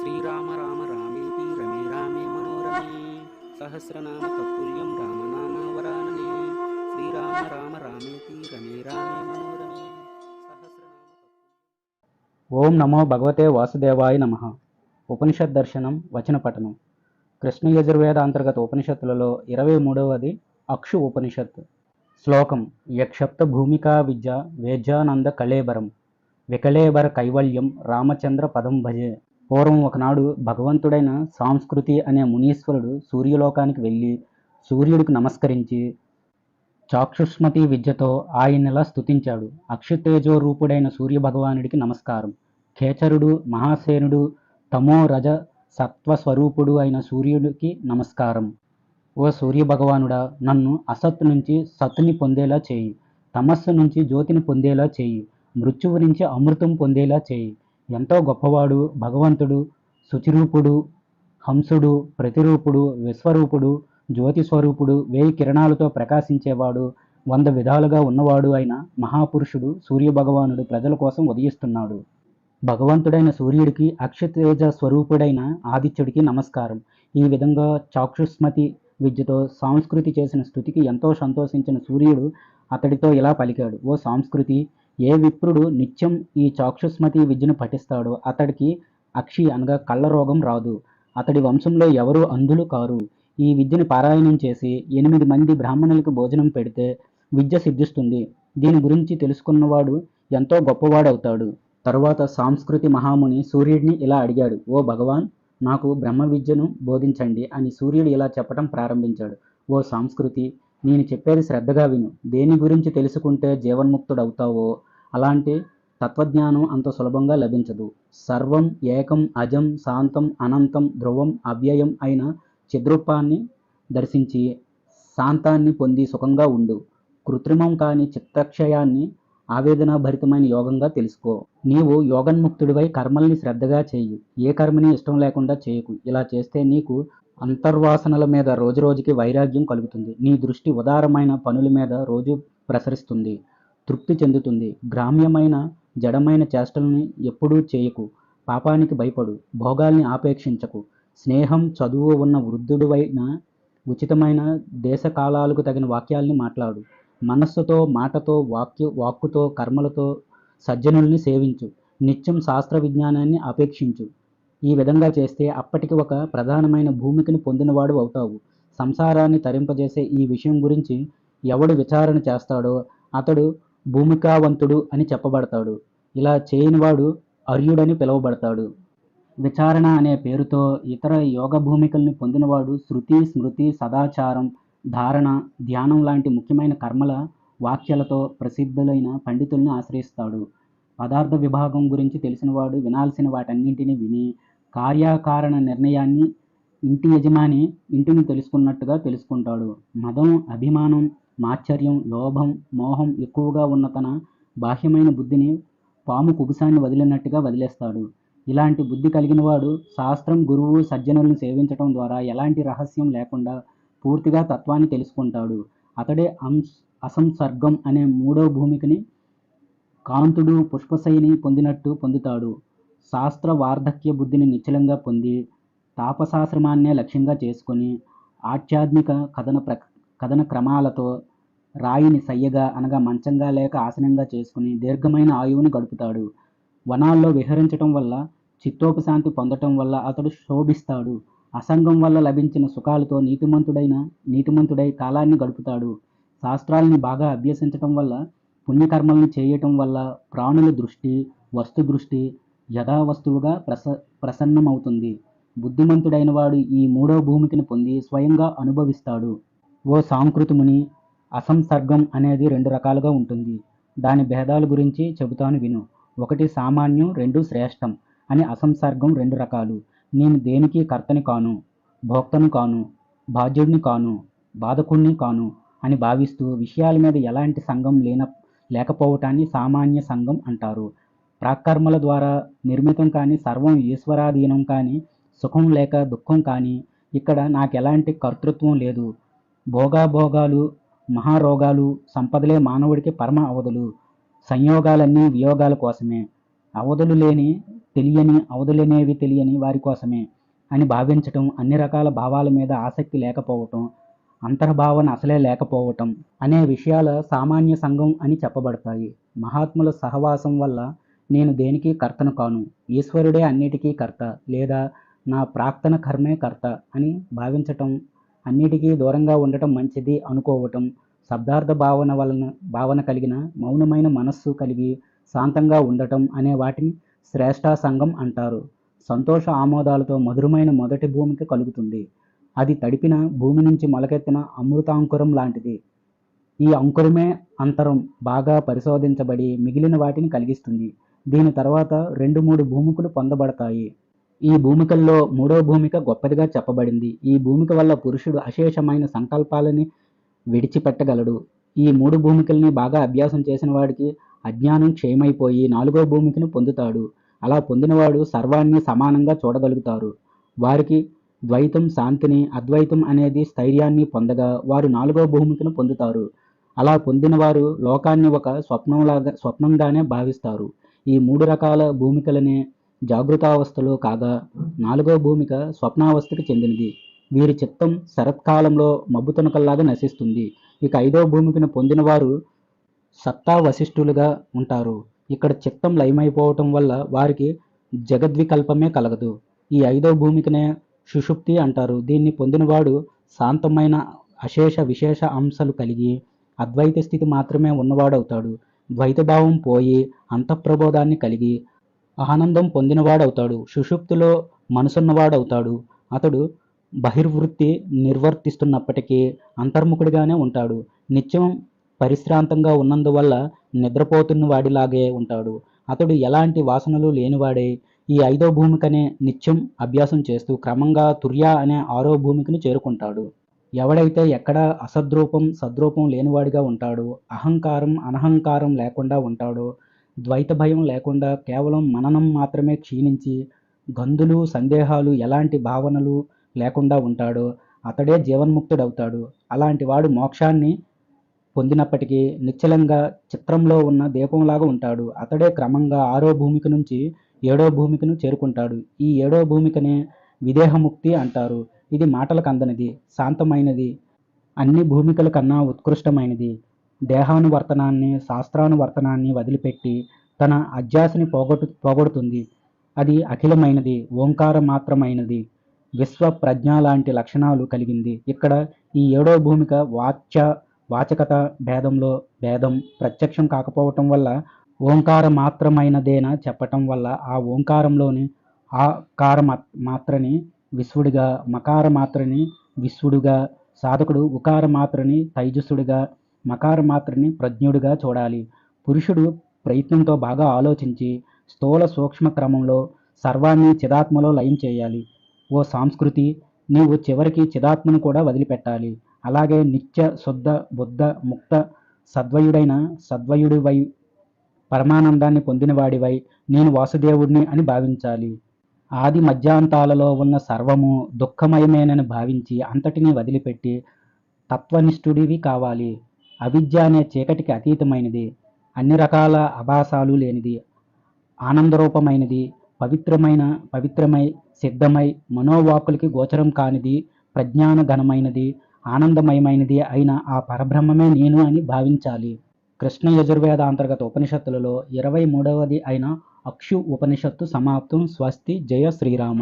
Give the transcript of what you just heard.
శ్రీరామ రామ రామేపి రమే రామే మనోరమే సహస్రనామ తత్తుల్యం రామనామ వరాననే శ్రీరామ రామ రామేపి రమే రామే మనోరమే ఓం నమో భగవతే వాసుదేవాయ నమ ఉపనిషత్ దర్శనం వచన పఠనం కృష్ణ యజుర్వేద అంతర్గత ఉపనిషత్తులలో ఇరవై మూడవది అక్షు ఉపనిషత్ శ్లోకం యక్షప్త భూమికా విద్య వేద్యానంద కళేబరం. వికళేబర కైవల్యం రామచంద్ర పదం భజే. పూర్వం ఒకనాడు భగవంతుడైన సాంస్కృతి అనే మునీశ్వరుడు సూర్యలోకానికి వెళ్ళి సూర్యుడికి నమస్కరించి చాక్షుష్మతి విద్యతో ఆయనలా స్థుతించాడు అక్షుతేజో రూపుడైన సూర్య భగవానుడికి నమస్కారం. ఖేచరుడు మహాసేనుడు తమో రజ సత్వస్వరూపుడు అయిన సూర్యుడికి నమస్కారం. ఓ సూర్య భగవానుడా నన్ను అసత్ నుంచి సత్తుని పొందేలా చేయి. తమస్సు నుంచి జ్యోతిని పొందేలా చేయి. మృత్యువు నుంచి అమృతం పొందేలా చేయి. ఎంతో గొప్పవాడు భగవంతుడు శుచిరూపుడు హంసుడు ప్రతిరూపుడు విశ్వరూపుడు జ్యోతి స్వరూపుడు వేయి కిరణాలతో ప్రకాశించేవాడు వంద విధాలుగా ఉన్నవాడు అయిన మహాపురుషుడు సూర్య భగవానుడు ప్రజల కోసం ఉదయిస్తున్నాడు. భగవంతుడైన సూర్యుడికి అక్షతేజ స్వరూపుడైన ఆదిత్యుడికి నమస్కారం. ఈ విధంగా చాక్షుస్మతి విద్యతో సంస్కృతి చేసిన స్థుతికి ఎంతో సంతోషించిన సూర్యుడు అతడితో ఇలా పలికాడు ఓ సంస్కృతి ఏ విప్రుడు నిత్యం ఈ చాక్షుస్మతి విద్యను పఠిస్తాడో అతడికి అక్షి అనగా కళ్ళ రోగం రాదు. అతడి వంశంలో ఎవరూ అంధులు కారు. ఈ విద్యను పారాయణం చేసి ఎనిమిది మంది బ్రాహ్మణులకు భోజనం పెడితే విద్య సిద్ధిస్తుంది. దీని గురించి తెలుసుకున్నవాడు ఎంతో గొప్పవాడవుతాడు. తరువాత సాంస్కృతి మహాముని సూర్యుడిని ఇలా అడిగాడు ఓ భగవాన్ నాకు బ్రహ్మ విద్యను బోధించండి అని సూర్యుడు ఇలా చెప్పడం ప్రారంభించాడు. ఓ సంస్కృతి నేను చెప్పేది శ్రద్ధగా విను. దేని గురించి తెలుసుకుంటే జీవన్ముక్తుడవుతావో అలాంటి తత్వజ్ఞానం అంత సులభంగా లభించదు. సర్వం ఏకం అజం శాంతం అనంతం ధ్రువం అవ్యయం అయిన చిద్రూపాన్ని దర్శించి శాంతాన్ని పొంది సుఖంగా ఉండు. కృత్రిమం కాని చిత్తక్షయాన్ని ఆవేదనాభరితమైన యోగంగా తెలుసుకో. నీవు యోగన్ముక్తుడివై కర్మల్ని శ్రద్ధగా చేయి. ఏ కర్మని ఇష్టం లేకుండా చేయకు. ఇలా చేస్తే నీకు అంతర్వాసనల మీద రోజురోజుకి వైరాగ్యం కలుగుతుంది. నీ దృష్టి ఉదారమైన పనుల మీద రోజు ప్రసరిస్తుంది. తృప్తి చెందుతుంది. గ్రామ్యమైన జడమైన చేష్టల్ని ఎప్పుడూ చేయకు. పాపానికి భయపడు. భోగాల్ని ఆపేక్షించకు. స్నేహం చదువు ఉన్న వృద్ధుడివైన ఉచితమైన దేశకాలాలకు తగిన వాక్యాల్ని మాట్లాడు. మనస్సుతో మాటతో వాక్య వాక్కుతో కర్మలతో సజ్జనుల్ని సేవించు. నిత్యం శాస్త్ర విజ్ఞానాన్ని అపేక్షించు ఈ విధంగా చేస్తే అప్పటికి ఒక ప్రధానమైన భూమికను పొందినవాడు అవుతావు. సంసారాన్ని తరింపజేసే ఈ విషయం గురించి ఎవడు విచారణ చేస్తాడో అతడు భూమికావంతుడు అని చెప్పబడతాడు. ఇలా చేయనివాడు అర్యుడని పిలువబడతాడు. విచారణ అనే పేరుతో ఇతర యోగ భూమికల్ని పొందినవాడు శృతి స్మృతి సదాచారం ధారణ ధ్యానం లాంటి ముఖ్యమైన కర్మల వాక్యాలతో ప్రసిద్ధులైన పండితుల్ని ఆశ్రయిస్తాడు. పదార్థ విభాగం గురించి తెలిసినవాడు వినాల్సిన వాటన్నింటినీ విని కార్యకారణ నిర్ణయాన్ని ఇంటి యజమాని ఇంటిని తెలుసుకున్నట్టుగా తెలుసుకుంటాడు. మదం అభిమానం మాత్సర్యం లోభం మోహం ఎక్కువగా ఉన్న తన బాహ్యమైన బుద్ధిని పాము కుబుసాన్ని వదిలినట్టుగా వదిలేస్తాడు. ఇలాంటి బుద్ధి కలిగిన వాడు శాస్త్రం గురువు సజ్జనులను సేవించడం ద్వారా ఎలాంటి రహస్యం లేకుండా పూర్తిగా తత్వాన్ని తెలుసుకుంటాడు. అతడే అంశ్ అసంసర్గం అనే మూడో భూమికిని కాంతుడు పుష్పశైని పొందినట్టు పొందుతాడు. శాస్త్ర వార్ధక్య బుద్ధిని నిశ్చలంగా పొంది తాపశాశ్రమాన్నే లక్ష్యంగా చేసుకొని ఆధ్యాత్మిక కథన ప్ర కథన క్రమాలతో రాయిని సయ్యగా అనగా మంచంగా లేక ఆసనంగా చేసుకుని దీర్ఘమైన ఆయువును గడుపుతాడు. వనాల్లో విహరించటం వల్ల చిత్తోపశాంతి పొందటం వల్ల అతడు శోభిస్తాడు. అసంగం వల్ల లభించిన సుఖాలతో నీతిమంతుడైన నీతిమంతుడై కాలాన్ని గడుపుతాడు. శాస్త్రాలని బాగా అభ్యసించటం వల్ల పుణ్యకర్మలను చేయటం వల్ల ప్రాణుల దృష్టి వస్తు దృష్టి యథావస్తువుగా ప్రస ప్రసన్నమవుతుంది. బుద్ధిమంతుడైన వాడు ఈ మూడో భూమికిని పొంది స్వయంగా అనుభవిస్తాడు. ఓ సాంకృతిముని అసంసర్గం అనేది రెండు రకాలుగా ఉంటుంది. దాని భేదాల గురించి చెబుతాను విను. ఒకటి సామాన్యం రెండు శ్రేష్టం అని అసంసర్గం రెండు రకాలు. నేను దేనికి కర్తని కాను భోక్తను కాను బాధ్యుడిని కాను బాధకుణ్ణి కాను అని భావిస్తూ విషయాల మీద ఎలాంటి సంఘం లేన లేకపోవటాన్ని సామాన్య సంఘం అంటారు. ప్రాకర్మల ద్వారా నిర్మితం కాని సర్వం ఈశ్వరాధీనం కాని సుఖం లేక దుఃఖం కానీ ఇక్కడ నాకు ఎలాంటి కర్తృత్వం లేదు. భోగాభోగాలు మహారోగాలు సంపదలే మానవుడికి పరమ అవధులు. సంయోగాలన్నీ వియోగాల కోసమే. అవధులు లేని తెలియని అవధులనేవి తెలియని వారి కోసమే అని భావించటం అన్ని రకాల భావాల మీద ఆసక్తి లేకపోవటం అంతర్భావన అసలే లేకపోవటం అనే విషయాల సామాన్య సంఘం అని చెప్పబడతాయి. మహాత్ముల సహవాసం వల్ల నేను దేనికి కర్తను కాను? ఈశ్వరుడే అన్నిటికీ కర్త లేదా నా ప్రాక్తన కర్మే కర్త అని భావించటం అన్నిటికీ దూరంగా ఉండటం మంచిది అనుకోవటం శబ్దార్థ భావన వలన భావన కలిగిన మౌనమైన మనస్సు కలిగి శాంతంగా ఉండటం అనే వాటిని శ్రేష్ఠ సంఘం అంటారు. సంతోష ఆమోదాలతో మధురమైన మొదటి భూమికి కలుగుతుంది. అది తడిపిన భూమి నుంచి మొలకెత్తిన అమృతాంకురం లాంటిది. ఈ అంకురమే అంతరం బాగా పరిశోధించబడి మిగిలిన వాటిని కలిగిస్తుంది. దీని తర్వాత రెండు మూడు భూమికలు పొందబడతాయి. ఈ భూమికల్లో మూడో భూమిక గొప్పదిగా చెప్పబడింది. ఈ భూమిక వల్ల పురుషుడు అశేషమైన సంకల్పాలని విడిచిపెట్టగలడు. ఈ మూడు భూమికల్ని బాగా అభ్యాసం చేసిన వాడికి అజ్ఞానం క్షయమైపోయి నాలుగో భూమికను పొందుతాడు. అలా పొందినవాడు సర్వాన్ని సమానంగా చూడగలుగుతారు. వారికి ద్వైతం శాంతిని అద్వైతం అనేది స్థైర్యాన్ని పొందగా వారు నాలుగో భూమికను పొందుతారు. అలా పొందిన వారు లోకాన్ని ఒక స్వప్నంలాగా స్వప్నంగానే భావిస్తారు. ఈ మూడు రకాల భూమికలనే జాగృతావస్థలో కాగా నాలుగో భూమిక స్వప్నావస్థకి చెందినది. వీరి చిత్తం శరత్కాలంలో మబ్బుతునకల్లాగా నశిస్తుంది. ఇక ఐదో భూమికను పొందిన వారు సత్తా వశిష్ఠులుగా ఉంటారు. ఇక్కడ చిత్తం లయమైపోవటం వల్ల వారికి జగద్వికల్పమే కలగదు. ఈ ఐదో భూమికనే సుషుప్తి అంటారు. దీన్ని పొందినవాడు శాంతమైన అశేష విశేష అంశాలు కలిగి అద్వైత స్థితి మాత్రమే ఉన్నవాడవుతాడు. ద్వైతభావం పోయి అంతఃప్రబోధాన్ని కలిగి ఆనందం పొందినవాడవుతాడు. సుషుప్తిలో మనసున్నవాడవుతాడు. అతడు బహిర్వృత్తి నిర్వర్తిస్తున్నప్పటికీ అంతర్ముఖుడిగానే ఉంటాడు. నిత్యం పరిశ్రాంతంగా ఉన్నందువల్ల నిద్రపోతున్న వాడిలాగే ఉంటాడు. అతడు ఎలాంటి వాసనలు లేనివాడై. ఈ ఐదో భూమికనే నిత్యం అభ్యాసం చేస్తూ క్రమంగా తుర్యా అనే ఆరో భూమికను చేరుకుంటాడు. ఎవడైతే ఎక్కడ అసద్రూపం సద్రూపం లేనివాడిగా ఉంటాడో అహంకారం అనహంకారం లేకుండా ఉంటాడో ద్వైత భయం లేకుండా కేవలం మననం మాత్రమే క్షీణించి గందులు సందేహాలు ఎలాంటి భావనలు లేకుండా ఉంటాడో అతడే జీవన్ముక్తుడవుతాడు. అలాంటి వాడు మోక్షాన్ని పొందినప్పటికీ నిశ్చలంగా చిత్రంలో ఉన్న దీపంలాగా ఉంటాడు. అతడే క్రమంగా ఆరో భూమిక నుంచి ఏడో భూమికను చేరుకుంటాడు. ఈ ఏడో భూమికనే విదేహముక్తి అంటారు. ఇది మాటలకు అందనిది శాంతమైనది అన్ని భూమికల కన్నా ఉత్కృష్టమైనది. దేహానువర్తనాన్ని శాస్త్రానువర్తనాన్ని వదిలిపెట్టి తన అధ్యాసని పోగొట్టు పోగొడుతుంది. అది అఖిలమైనది ఓంకార మాత్రమైనది విశ్వ ప్రజ్ఞ లాంటి లక్షణాలు కలిగింది. ఇక్కడ ఈ ఏడో భూమిక వాచ్య వాచకత భేదంలో భేదం ప్రత్యక్షం కాకపోవటం వల్ల ఓంకార మాత్రమైనదేన చెప్పటం వల్ల ఆ ఓంకారంలోని ఆ కార మాత్రని విశ్వడుగా మకార మాత్రని విశ్వడుగా సాధకుడు ఉకార మాత్రని తైజస్సుడుగా మకార మాత్రని ప్రజ్ఞుడిగా చూడాలి. పురుషుడు ప్రయత్నంతో బాగా ఆలోచించి స్థూల సూక్ష్మ క్రమంలో సర్వాన్ని చిదాత్మలో లయం చేయాలి. ఓ సంస్కృతి నీవు చివరికి చిదాత్మను కూడా వదిలిపెట్టాలి. అలాగే నిత్య శుద్ధ బుద్ధ ముక్త సద్వయుడైన సద్వయుడివై పరమానందాన్ని పొందినవాడివై నేను వాసుదేవుడిని అని భావించాలి. ఆది మధ్యాంతాలలో ఉన్న సర్వము దుఃఖమయమేనని భావించి అంతటిని వదిలిపెట్టి తత్వనిష్ఠుడివి కావాలి. అవిద్య అనే చీకటికి అతీతమైనది. అన్ని రకాల అభాసాలు లేనిది. ఆనందరూపమైనది. పవిత్రమైన పవిత్రమై సిద్ధమై మనోవాకులకి గోచరం కానిది. ప్రజ్ఞాన ఘనమైనది ఆనందమయమైనది అయిన ఆ పరబ్రహ్మమే నేను అని భావించాలి. కృష్ణ యజుర్వేద అంతర్గత ఉపనిషత్తులలో ఇరవై మూడవది అయిన అక్షు ఉపనిషత్తు సమాప్తం. స్వస్తి. జయ శ్రీరామ.